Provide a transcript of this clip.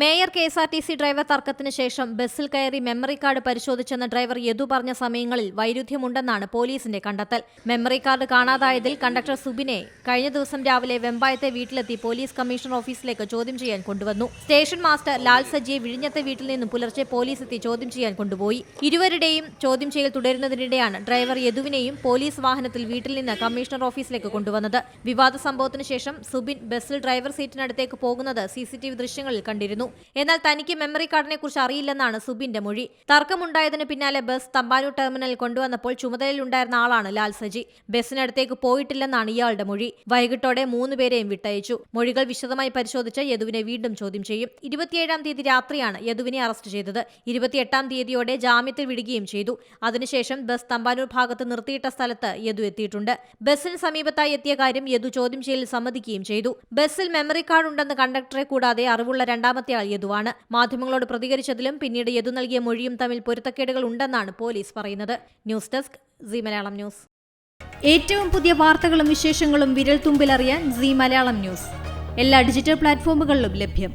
Mayor K S R T C driver തർക്കത്തിന് ശേഷം ബസ്സിൽ കയറി മെമ്മറി കാർഡ് പരിശോധിച്ചെന്ന ഡ്രൈവർ യദു പറഞ്ഞ സമയങ്ങളിൽ വൈരുദ്ധ്യമുണ്ടെന്നാണ് പോലീസിന്റെ കണ്ടെത്തൽ. മെമ്മറി കാർഡ് കാണാതായതിൽ കണ്ടക്ടർ സുബിനെ കഴിഞ്ഞ ദിവസം രാവിലെ വെമ്പായത്തെ വീട്ടിലെത്തി പോലീസ് കമ്മീഷണർ ഓഫീസിലേക്ക് ചോദ്യം ചെയ്യാൻ കൊണ്ടുവന്നു. സ്റ്റേഷൻ മാസ്റ്റർ ലാൽ സജിയെ വിഴിഞ്ഞത്തെ വീട്ടിൽ നിന്നും പുലർച്ചെ പോലീസ് എത്തി ചോദ്യം ചെയ്യാൻ കൊണ്ടുപോയി. ഇരുവരുടെയും ചോദ്യം ചെയ്യൽ തുടരുന്നതിനിടെയാണ് ഡ്രൈവർ യദുവിനെയും പോലീസ് വാഹനത്തിൽ വീട്ടിൽ നിന്ന് കമ്മീഷണർ ഓഫീസിലേക്ക് കൊണ്ടുവന്നത്. വിവാദ സംഭവത്തിന് ശേഷം സുബിൻ ബസ്സിൽ ഡ്രൈവർ സീറ്റിനടുത്തേക്ക് പോകുന്നത് സി സി ടി വി ദൃശ്യങ്ങളിൽ കണ്ടിരുന്നു. എന്നാൽ തനിക്ക് മെമ്മറി കാർഡിനെ കുറിച്ച് അറിയില്ലെന്നാണ് സുബിന്റെ മൊഴി. തർക്കമുണ്ടായതിന് പിന്നാലെ ബസ് തമ്പാനൂർ ടെർമിനലിൽ കൊണ്ടുവന്നപ്പോൾ ചുമതലയിലുണ്ടായിരുന്ന ആളാണ് ലാൽ സജി. ബസ്സിനടുത്തേക്ക് പോയിട്ടില്ലെന്നാണ് ഇയാളുടെ മൊഴി. വൈകിട്ടോടെ മൂന്നുപേരെയും വിട്ടയച്ചു. മൊഴികൾ വിശദമായി പരിശോധിച്ച് യദുവിനെ വീണ്ടും ചോദ്യം ചെയ്യും. ഇരുപത്തിയേഴാം തീയതി രാത്രിയാണ് യദുവിനെ അറസ്റ്റ് ചെയ്തത്. ഇരുപത്തിയെട്ടാം തീയതിയോടെ ജാമ്യത്തിൽ വിടുകയും ചെയ്തു. അതിനുശേഷം ബസ് തമ്പാനൂർ ഭാഗത്ത് നിർത്തിയിട്ട സ്ഥലത്ത് യദു എത്തിയിട്ടുണ്ട്. ബസ്സിന് സമീപത്തായി എത്തിയ കാര്യം യദു ചോദ്യം ചെയ്യലിൽ സമ്മതിക്കുകയും ചെയ്തു. ബസ്സിൽ മെമ്മറി കാർഡ് ഉണ്ടെന്ന് കണ്ടക്ടറെ കൂടാതെ അറിവുള്ള രണ്ടാമത്തെ ആൾ യദുവാണ് മാധ്യമങ്ങളോട് പ്രതികരിച്ചതിലും പിന്നീട് യദു നൽകിയ മൊഴിയും തമ്മിൽ പൊരുത്തക്കേടുകൾ ഉണ്ടെന്നാണ് പോലീസ് പറയുന്നത്. News desk C Malayalam news. ഏറ്റവും പുതിയ വാർത്തകളും വിശേഷങ്ങളും വിരൽ തുമ്പിലറിയാൻ സി മലയാളം ന്യൂസ്. എല്ലാ ഡിജിറ്റൽ പ്ലാറ്റ്ഫോമുകളിലും ലഭ്യം.